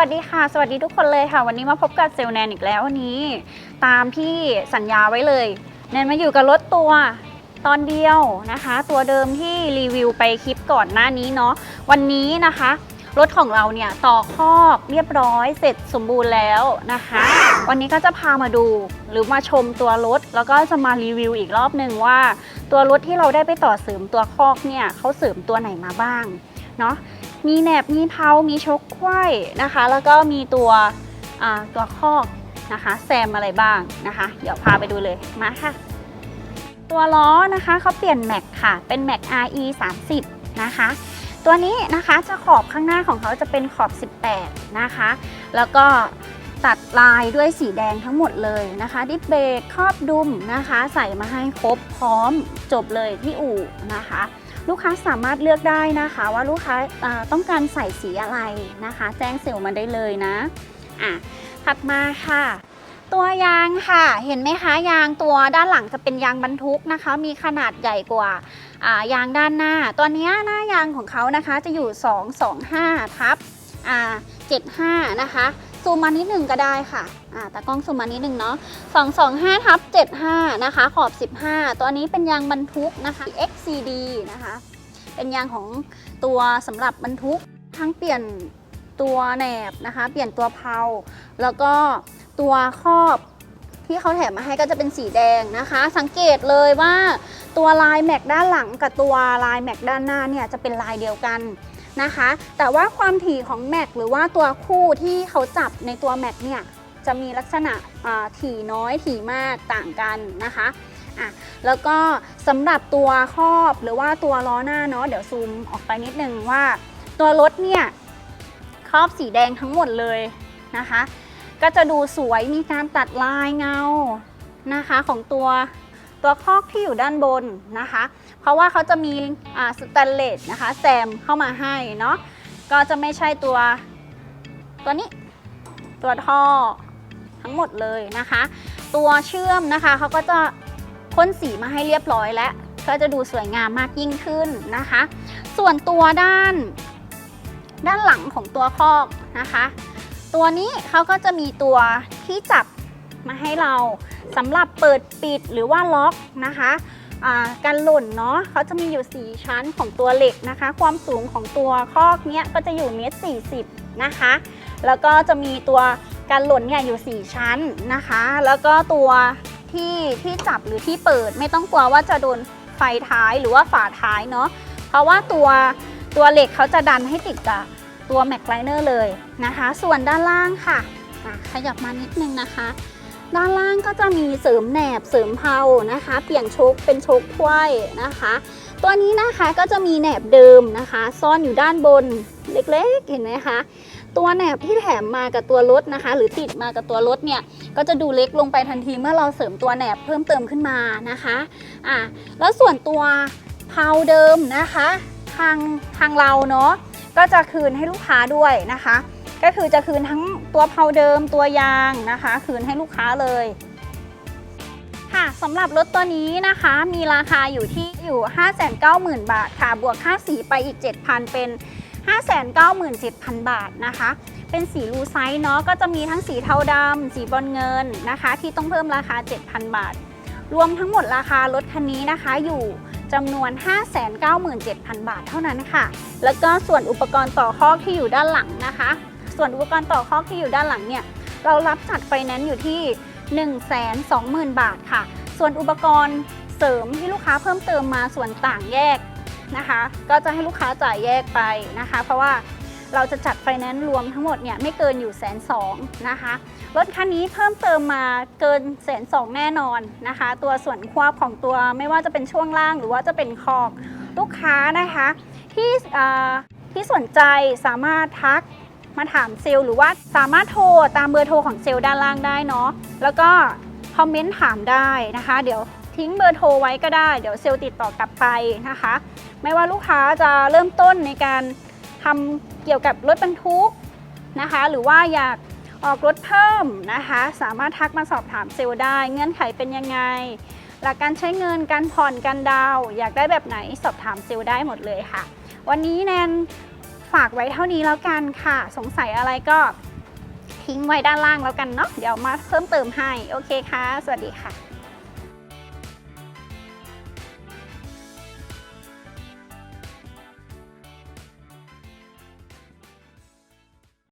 วัสดีค่ะ สวัสดีทุกคนเลยค่ะ วันนี้มาพบกับเซลแนนอีกแล้ววันนี้ ตามที่สัญญาไว้เลยแนนมาอยู่กับรถตัวตอนเดียวนะคะ ตัวเดิมที่รีวิวไปคลิปก่อนหน้านี้เนาะวันนี้นะคะ รถของเราเนี่ยต่อคอกเรียบร้อยเสร็จสมบูรณ์แล้วนะคะ วันนี้ก็จะพามาดูหรือมาชมตัวรถ แล้วก็จะมารีวิวอีกรอบหนึ่งว่า ตัวรถที่เราได้ไปต่อเสริมตัวคอกเนี่ยเขาเสริมตัวไหนมาบ้างเนาะ มีแหนบมีเพามีชกไขว้นะคะ แล้วก็มีตัวตัวคอกนะคะ แซมอะไรบ้างนะคะ เดี๋ยวพาไปดูเลยมาค่ะ ตัวล้อนะคะเขาเปลี่ยนแม็กค่ะ เป็นแม็ก RE 30นะคะ ตัวนี้นะคะจะขอบข้างหน้าของเขาจะเป็นขอบ 18 นะคะ แล้วก็ตัดลายด้วยสีแดงทั้งหมดเลยนะคะ ดิสเบรกครอบดุมนะคะ ใส่มาให้ครบพร้อมจบเลยที่อู่นะคะ ลูกค้าสามารถเลือกได้นะคะ ว่าลูกค้าต้องการใส่สีอะไรนะคะ แจ้งเซลล์มาได้เลยนะอะถัดมาค่ะ ตัวยางค่ะ เห็นไหมคะยางตัวด้านหลังจะเป็นยางบรรทุกนะคะ มีขนาดใหญ่กว่าายางด้านหน้า ตัวเนี้ยหน้ายางของเขานะคะจะอยู่ 225ทับอ่า75 นะคะ ซูมมานิดหนึ่งก็ได้ค่ะ อ่าต่กล้องซูมมานิดหนึ่งเนาะ225ทับ75 นะคะ ขอบ 15 ตัวนี้เป็นยางบรรทุกนะคะ XCD นะคะ เป็นยางของตัวสำหรับบรรทุก ทั้งเปลี่ยนตัวแหนบนะคะ เปลี่ยนตัวเพลาแล้วก็ตัวครอบที่เขาแถมมาให้ก็จะเป็นสีแดงนะคะ สังเกตเลยว่าตัวลายแม็กด้านหลังกับตัวลายแม็กด้านหน้าเนี่ยจะเป็นลายเดียวกันนะคะ แต่ว่าความถี่ของแม็กหรือว่าตัวคู่ที่เขาจับในตัวแม็กเนี่ย จะมีลักษณะถี่น้อยถี่มากต่างกันนะคะอะแล้วก็สำหรับตัวครอบหรือว่าตัวล้อหน้าเนาะเดี๋ยวซูมออกไปนิดนึงว่า ตัวรถเนี่ยครอบสีแดงทั้งหมดเลยนะคะ ก็จะดูสวยมีการตัดลายเงานะคะของตัวตัวคอกที่อยู่ด้านบนนะคะ เพราะว่าเขาจะมีสแตนเลสนะคะแซมเข้ามาให้เนาะก็จะไม่ใช่ตัวตัวนี้ ตัวท่อ ทั้งหมดเลยนะคะ ตัวเชื่อมนะคะเขาก็จะพ่นสีมาให้เรียบร้อยแล้วก็จะดูสวยงามมากยิ่งขึ้นนะคะ ส่วนตัวด้าน ด้านหลังของตัวคอกนะคะ ตัวนี้เขาก็จะมีตัวที่จับมาให้เราสำหรับเปิดปิดหรือว่าล็อกนะคะอ่ากันหล่นเนาะเขาจะมีอยู่ 4 ชั้นของตัวเหล็กนะคะ ความสูงของตัวคอกเนี้ยก็จะอยู่เมตรสี่สิบนะคะ แล้วก็จะมีตัว กันหล่นเนี่ยอยู่ 4 ชั้นนะคะ แล้วก็ตัวที่ที่จับหรือที่เปิดไม่ต้องกลัวว่าจะโดนไฟท้ายหรือว่าฝาท้ายเนาะเพราะว่าตัวตัวเหล็กเขาจะดันให้ติดกับตัวแม็กไลเนอร์เลยนะคะ ส่วนด้านล่างค่ะขยับมานิดนึงนะคะ ด้านล่างก็จะมีเสริมแหนบเสริมเพานะคะ เปลี่ยนโชคเป็นโชคถ้วยนะคะ ตัวนี้นะคะก็จะมีแหนบเดิมนะคะ ซ่อนอยู่ด้านบนเล็กๆ เห็นไหมคะ ตัวแหนบที่แถมมากับตัวรถนะคะ หรือติดมากับตัวรถเนี่ยก็จะดูเล็กลงไปทันทีเมื่อเราเสริมตัวแหนบเพิ่มเติมขึ้นมานะคะอะแล้วส่วนตัวเพลาเดิมนะคะทางทางเราเนาะก็จะคืนให้ลูกค้าด้วยนะคะ ก็คือจะคืนทั้งตัวเพาเดิมตัวยางนะคะ คืนให้ลูกค้าเลยค่ะสำหรับรถตัวนี้นะคะมีราคาอยู่ที่อยู่ 590,000 บาทค่ะบวกค่าสีไปอีก 7,000 เป็น 597,000 บาทนะคะ เป็นสีลูไซส์เนาะก็จะมีทั้งสีเทาดำสีบอลเงินนะคะ ที่ต้องเพิ่มราคา 7,000 บาท รวมทั้งหมดราคารถคันนี้นะคะอยู่จำนวน 597,000 บาทเท่านั้นค่ะ แล้วก็ส่วนอุปกรณ์ต่อคอกที่อยู่ด้านหลังนะคะ ส่วนอุปกรณ์ต่อคอกที่อยู่ด้านหลังเนี่ย เรารับจัดไฟแนนซ์อยู่ที่ 120,000 บาทค่ะ ส่วนอุปกรณ์เสริมที่ลูกค้าเพิ่มเติมมาส่วนต่างแยก นะคะ ก็จะให้ลูกค้าจ่ายแยกไปนะคะ เพราะว่าเราจะจัดไฟแนนซ์รวมทั้งหมดเนี่ยไม่เกินอยู่แสนสองนะคะรถคันนี้เพิ่มเติมมาเกินแสนสองแน่นอนนะคะ ตัวส่วนควบของตัวไม่ว่าจะเป็นช่วงล่างหรือว่าจะเป็นคอกลูกค้านะคะ ที่ที่สนใจสามารถทักมาถามเซลล์หรือว่าสามารถโทรตามเบอร์โทรของเซลล์ด้านล่างได้เนาะแล้วก็คอมเมนต์ถามได้นะคะ เดี๋ยว ทิ้งเบอร์โทรไว้ก็ได้ เดี๋ยวเซลล์ติดต่อกลับไปนะคะ ไม่ว่าลูกค้าจะเริ่มต้นในการทำเกี่ยวกับรถบรรทุกนะคะ หรือว่าอยากออกรถเพิ่มนะคะ สามารถทักมาสอบถามเซลล์ได้ เงื่อนไขเป็นยังไง หลักการใช้เงินการผ่อนการดาว อยากได้แบบไหนสอบถามเซลล์ได้หมดเลยค่ะ วันนี้แนนฝากไว้เท่านี้แล้วกันค่ะ สงสัยอะไรก็ทิ้งไว้ด้านล่างแล้วกันเนาะเดี๋ยวมาเพิ่มเติมให้ โอเคค่ะ สวัสดีค่ะ